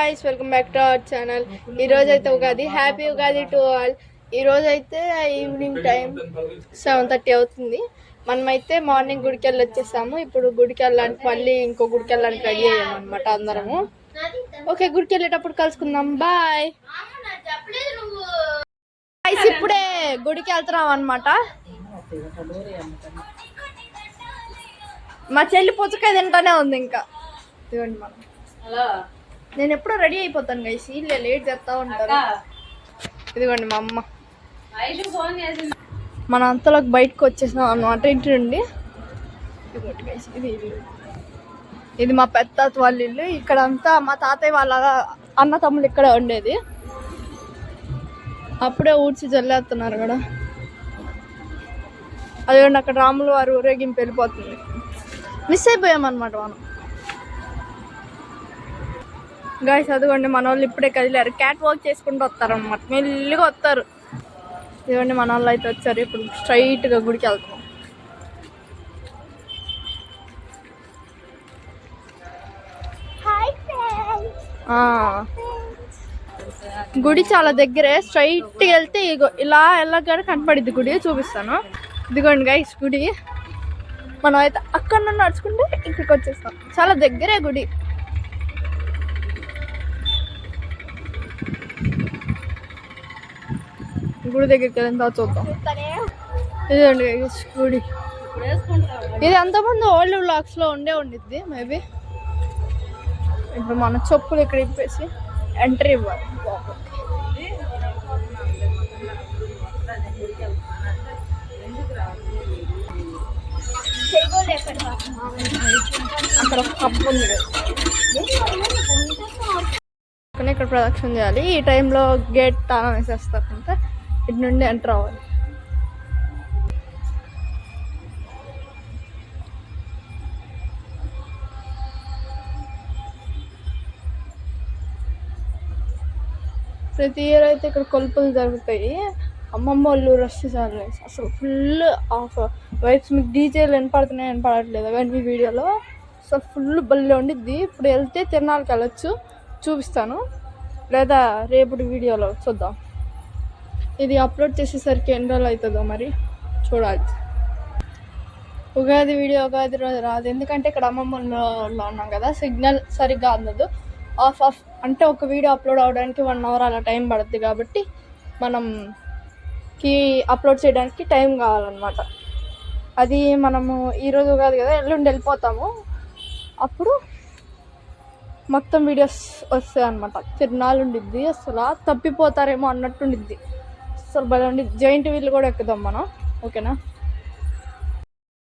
Guys welcome back to our channel ఈ రోజు అయితే Ugadi. Happy Ugadi to all ఈ రోజు అయితే ఈవినింగ్ టైం సెవెన్ థర్టీ అవుతుంది. మనమైతే మార్నింగ్ గుడికి వెళ్ళి వచ్చేసాము. ఇప్పుడు గుడికి వెళ్ళడానికి మళ్ళీ ఇంకో గుడికి వెళ్ళడానికి రెడీ అయ్యాము అనమాట అందరము. ఓకే గుడికి వెళ్ళేటప్పుడు కలుసుకుందాం. బాయ్ గైస్ ఇప్పుడే గుడికి వెళ్తున్నాం అనమాట మా చెల్లి పుచ్చకాయ తింటానే ఉంది ఇంకా. ఇదిగోండి మనం. హలో నేను ఎప్పుడో రెడీ అయిపోతాను గైస్ వీళ్ళే లేట్ చేస్తా ఉంటారు. ఇదిగోండి మా అమ్మ. మన అంతలోకి బయటకు వచ్చేసినాం అనమాట ఇంటి నుండి. ఇదిగోండి ఇది ఇది ఇది మా పెద్ద వాళ్ళ ఇల్లు. ఇక్కడ అంతా మా తాతయ్య వాళ్ళ అన్న తమ్ముళ్ళు ఇక్కడ ఉండేది. అప్పుడే ఊడ్చి జల్లేస్తున్నారు కూడా అదిగోండి అక్కడ రాములు వారు ఊరేగింపు వెళ్ళిపోతుంది. మిస్ అయిపోయామన్నమాట మనం. గాయస్ అదిగోండి మన వాళ్ళు ఇప్పుడే కదిలారు. క్యాట్ వాక్ చేసుకుంటూ వస్తారు అనమాట మెల్లిగా వస్తారు. ఇదిగోండి మన వాళ్ళు అయితే వచ్చారు. ఇప్పుడు స్ట్రైట్గా గుడికి వెళ్తాం. గుడి చాలా దగ్గరే. స్ట్రైట్గా వెళ్తే ఇగో ఇలా వెళ్ళగానే కనపడిద్ది గుడి. చూపిస్తాను. ఇదిగోండి గైస్ గుడి. మనం అయితే అక్కడ నుండి నడుచుకుంటే ఇక్కడికి వచ్చేస్తాం. చాలా దగ్గరే గుడి. గుడి దగ్గరికి వెళ్ళిన తర్వాత చూద్దాం. ఇదండి గుడి. ఇది అంతమంది ఓల్డ్ బ్లాక్స్లో ఉండే ఉండిద్ది మేబీ ఇప్పుడు మన చెప్పులు ఇక్కడ ఇప్పేసి ఎంట్రీ ఇవ్వాలి. అక్కడ ఒక కప్పు ఉంది ఇక్కడ ప్రదక్షిణ చేయాలి. ఈ టైంలో గేట్ తాళం వేసేస్తారంటే ఇటు నుండి ఎంటర్ అవ్వాలి. ప్రతి ఇయర్ అయితే ఇక్కడ కొలుపులు జరుగుతాయి. అమ్మమ్మ వాళ్ళు రష్ చాలు అసలు ఫుల్ ఆఫ్ వైబ్స్ మీకు డీజేలు వినపడుతున్నాయి వినపడట్లేదు? కానీ మీ వీడియోలో. అసలు ఫుల్ బల్లే ఉండిద్ది. ఇప్పుడు వెళ్తే తిరణాలకు వెళ్ళొచ్చు. చూపిస్తాను. లేదా రేపటి వీడియోలో చూద్దాం. ఇది అప్లోడ్ చేసేసరికి ఎన్ని రోజులు అవుతుందో మరి? చూడాలి. ఉగాది వీడియో ఉగాది రోజు రాదు. ఎందుకంటే ఇక్కడ అమ్మమ్మలో ఉన్నాం కదా సిగ్నల్ సరిగ్గా అందదు. ఆఫ్ ఆఫ్ అంటే ఒక వీడియో అప్లోడ్ అవడానికి వన్ అవర్ అలా టైం పడుతుంది కాబట్టి మనం కి అప్లోడ్ చేయడానికి టైం కావాలన్నమాట. అది మనము ఈరోజు కాదు కదా ఎల్లుండి వెళ్ళిపోతాము. అప్పుడు మొత్తం వీడియోస్ వస్తాయి అనమాట తిరునాళ్ళు ఉండిద్ది అసలు తప్పిపోతారేమో అన్నట్టు ఉండిద్ది. అసలు భలే ఉండి జాయింట్ వీల్ కూడా ఎక్కుదాం మనం. ఓకేనా?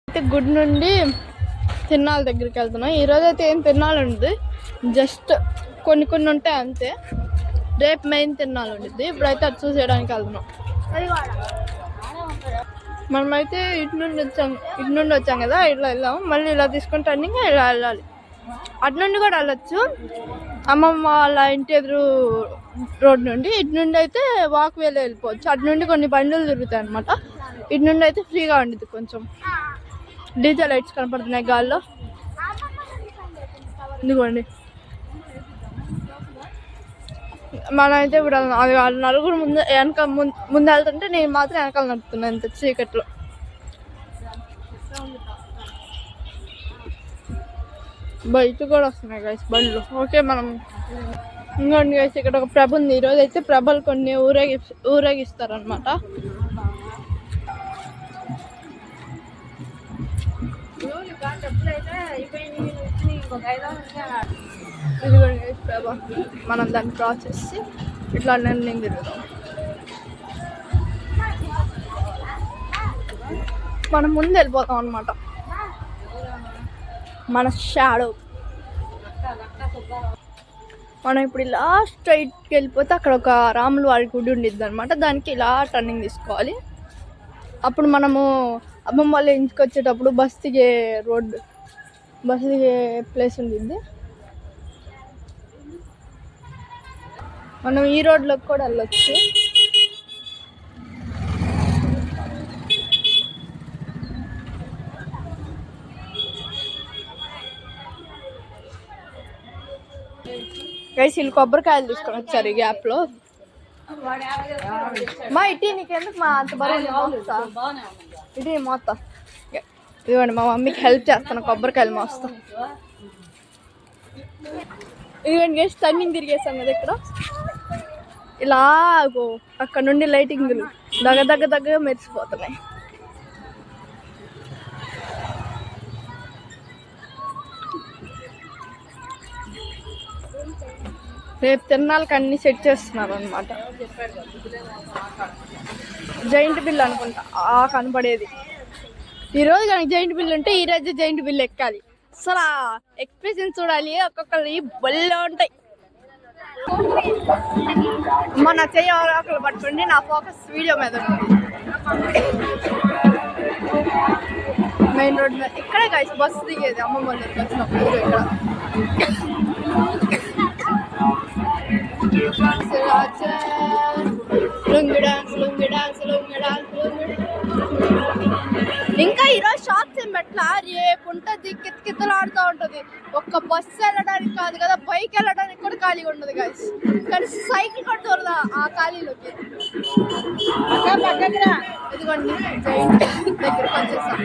అయితే గుడి నుండి తిరునాళ్ళ దగ్గరికి వెళ్తున్నాం. ఈరోజు అయితే ఏం తిరునాళ్ళు ఉంది జస్ట్ కొన్ని కొన్ని ఉంటాయి అంతే. రేపు మెయిన్ తిరునాళ్ళు ఉండిద్ది. ఇప్పుడైతే అది చూసేయడానికి వెళ్తున్నాం. మనమైతే ఇటు నుండి వచ్చాం ఇటు నుండి వచ్చాం కదా ఇట్లా వెళ్ళాం మళ్ళీ ఇలా తీసుకొని టర్నింగ్ ఇలా వెళ్ళాలి. అటు నుండి కూడా వెళ్ళొచ్చు. అమ్మమ్మ వాళ్ళ ఇంటి ఎదురు రోడ్ నుండి ఇటు నుండి అయితే వాక్ వేలో వెళ్ళిపోవచ్చు. అటు నుండి కొన్ని బండ్లు తిరుగుతాయి అనమాట ఇటు నుండి అయితే ఫ్రీగా ఉండిద్ది కొంచెం. డీజే లైట్స్ కనపడుతున్నాయి గాల్లో. ఇదిగోండి. మనం అయితే ఇప్పుడు అది వాళ్ళు నలుగురు ముందు వెనక ముందు ముందు వెళ్తుంటే నేను మాత్రం వెనకాల నడుపుతున్నాను ఇంత చీకట్లో. బయట కూడా వస్తున్నాయి గైస్ బండ్లు. ఓకే మనం ఇంకోండి గైస్ ఇక్కడ ఒక ప్రభ ఉంది. ఈరోజు అయితే ప్రభలు కొన్ని ఊరేగి ఊరేగిస్తారనమాట ఇదిగోండి guys ప్రభ. మనం దాన్ని క్రాస్ చేసి ఇట్లా నేను తిరుగుతాం మనం ముందు వెళ్ళిపోతాం అనమాట మన షాడో మనం ఇప్పుడు ఇలా స్ట్రైట్కి వెళ్ళిపోతే అక్కడ ఒక రాములు వారి గుడి ఉండిద్ది అనమాట దానికి ఇలా టర్నింగ్ తీసుకోవాలి. అప్పుడు మనము అమ్మమ్మ వాళ్ళ ఇంటికి వచ్చేటప్పుడు బస్ దిగే రోడ్డు బస్ దిగే ప్లేస్ ఉండిద్ది. మనం ఈ రోడ్లోకి కూడా వెళ్ళొచ్చు. గైస్ వీళ్ళు కొబ్బరికాయలు తీసుకొని వచ్చారు ఈ గ్యాప్లో. మా ఇటీ నీకెందుకు మా అంత బరువు ఇది మోస్తా. ఇదిగోండి మా మమ్మీకి హెల్ప్ చేస్తాను కొబ్బరికాయలు మోస్తా. ఇదిగోండి గైస్ టర్నింగ్ తిరిగేసాం కదా ఇక్కడ. ఇలా అగో అక్కడ నుండి లైటింగ్లు దగ్గ దగ్గ దగ్గగా మెరిసిపోతున్నాయి. రేపు తిరణాలకు అన్ని సెట్ చేస్తున్నారు అనమాట జైంట్ బిల్ అనుకుంటా. ఆ కనబడేది. ఈ రోజు కనుక జైంట్ బిల్ ఉంటే ఈ జైంట్ బిల్ ఎక్కాలి. అసలు ఎక్స్ప్రెషన్ చూడాలి. ఒక్కొక్కరి బల్లో ఉంటాయి. మన చెయ్యి ఒకరు పట్టుకోండి నా ఫోకస్ వీడియో మీద మెయిన్ రోడ్ మీద. ఇక్కడే కాదు బస్సు దిగేది. అమ్మమ్మ వచ్చినప్పుడు. ఇక్కడ lungi dance lungi dance lungi dance ఇంకా ఈరోజు షాప్స్ ఏం పెట్టలా? రేపు ఉంటుంది కితకితలాడుతూ ఉంటుంది. ఒక్క బస్సు వెళ్ళడానికి కాదు కదా బైక్ వెళ్ళడానికి కూడా ఖాళీగా ఉండదు guys. కానీ సైకిల్ కూడా దొరదా ఆ ఖాళీలోకి? ఇదిగోండి జైంట్ దగ్గరికి వచ్చేసాం.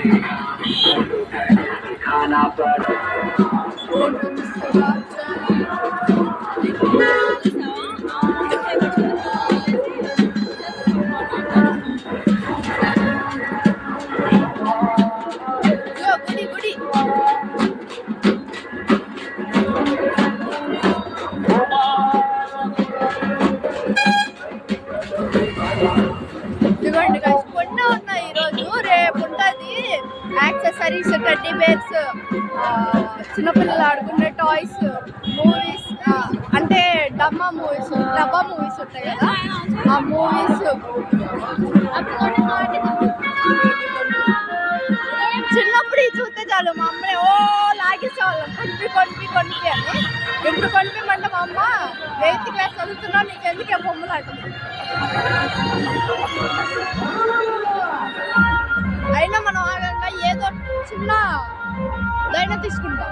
ఇదిగోండి గైస్ కొండ ఉన్నాయి ఈరోజు. రేపు ఉంటుంది యాక్సెసరీస్ టెడ్డీ బేర్స్ చిన్నపిల్లలు ఆడుకునే టాయ్స్ మూవీస్ అంటే డబ్బా మూవీస్ డబ్బా మూవీస్ ఉంటాయి కదా. ఆ మూవీస్ చిన్నప్పుడు ఇది చూస్తే చాలు మా అమ్మని ఓ లాగేసేవాళ్ళం. కొనిపి కొనిపి కొనిపి అని. ఇప్పుడు కొనిపిమంటే మా అమ్మ ఎయిత్ క్లాస్ చదువుతున్నా నీకు ఎందుకే బొమ్మలు అయినా మనం ఆగంగా ఏదో చిన్న దైన తీసుకుంటాం.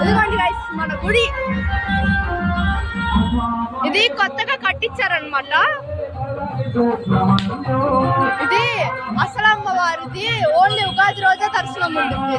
ఎందుకంటే గైస్ మన గుడి. ఇది కొత్తగా కట్టించారనమాట ఇది అసలమ్మ వారిది ఓన్లీ ఉగాది రోజే దర్శనం ఉంటుంది.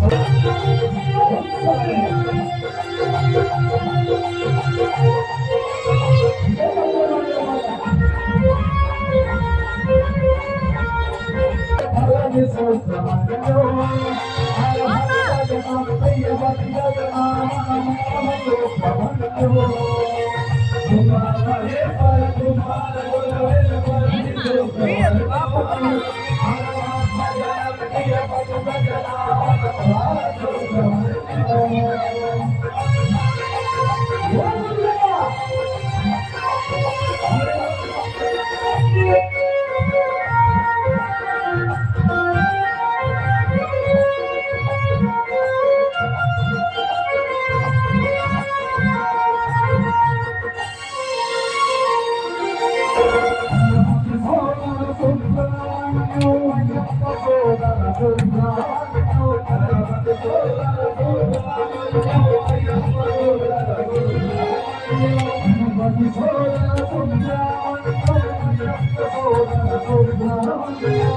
Thank you.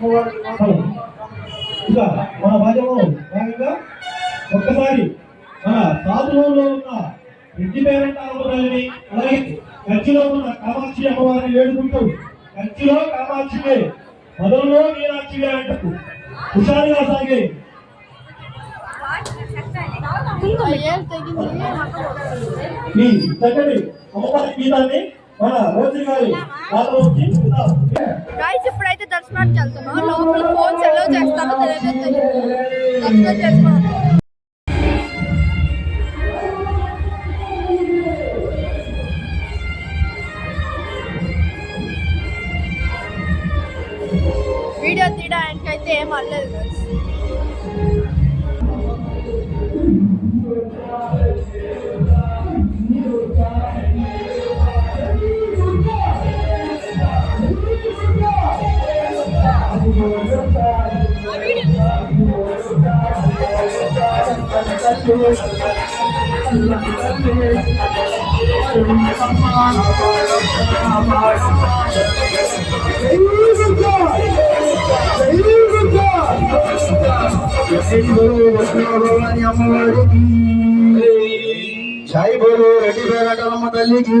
హర సకల వాహన ఇంకా మన భాజంలో భాగంగా ఒక్కసారి మన సాధువులో ఉన్న రెడ్డి పేరంట అమ్మవారిని అలాగే కంచిలో ఉన్న కామాక్షి అమ్మవారిని వేడుకుంటూ కంచిలో కామాక్షివే మధురలో మీనాక్షివే అంటూ హుషారుగా సాగే. మీ చక్కటి అమ్మవారి గీతాన్ని గాయస్ ఇప్పుడైతే దర్శనానికి వెళ్తున్నాం. లోపల ఫోన్స్ ఎలా చేస్తారో తెలియదు. తెలియదు దర్శనం చేసుకోవాలి. వీడియో తీయడానికి అయితే ఏం అల్లలేదు సాయి బోలు రెడ్డి పేరటమ్మ తల్లికి